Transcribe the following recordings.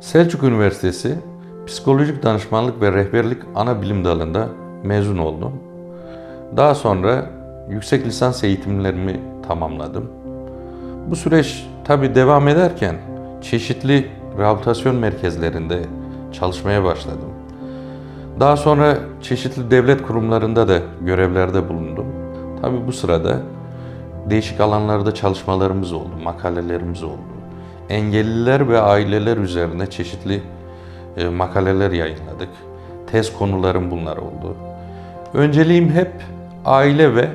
Selçuk Üniversitesi Psikolojik Danışmanlık ve Rehberlik ana bilim dalında mezun oldum. Daha sonra yüksek lisans eğitimlerimi tamamladım. Bu süreç tabi devam ederken çeşitli rehabilitasyon merkezlerinde çalışmaya başladım. Daha sonra çeşitli devlet kurumlarında da görevlerde bulundum. Tabi bu sırada değişik alanlarda çalışmalarımız oldu, makalelerimiz oldu. Engelliler ve aileler üzerine çeşitli e, makaleler yayınladık. Tez konularım bunlar oldu. Önceliğim hep aile ve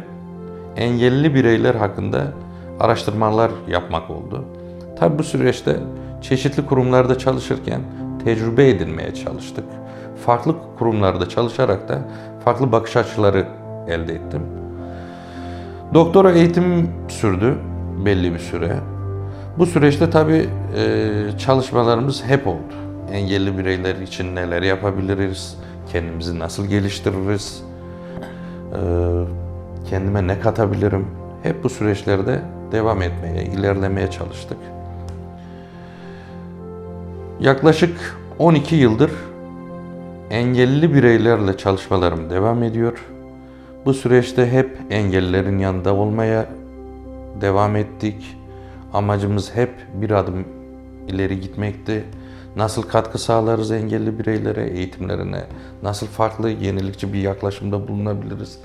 engelli bireyler hakkında araştırmalar yapmak oldu. Tabi bu süreçte çeşitli kurumlarda çalışırken tecrübe edinmeye çalıştık. Farklı kurumlarda çalışarak da farklı bakış açıları elde ettim. Doktora eğitim sürdü belli bir süre. Bu süreçte tabii e, çalışmalarımız hep oldu. Engelli bireyler için neler yapabiliriz, kendimizi nasıl geliştiririz, e, kendime ne katabilirim. Hep bu süreçlerde devam etmeye, ilerlemeye çalıştık. Yaklaşık 12 yıldır engelli bireylerle çalışmalarım devam ediyor. Bu süreçte hep engellilerin yanında olmaya devam ettik. Amacımız hep bir adım ileri gitmekti. Nasıl katkı sağlarız engelli bireylere, eğitimlerine, nasıl farklı yenilikçi bir yaklaşımda bulunabiliriz?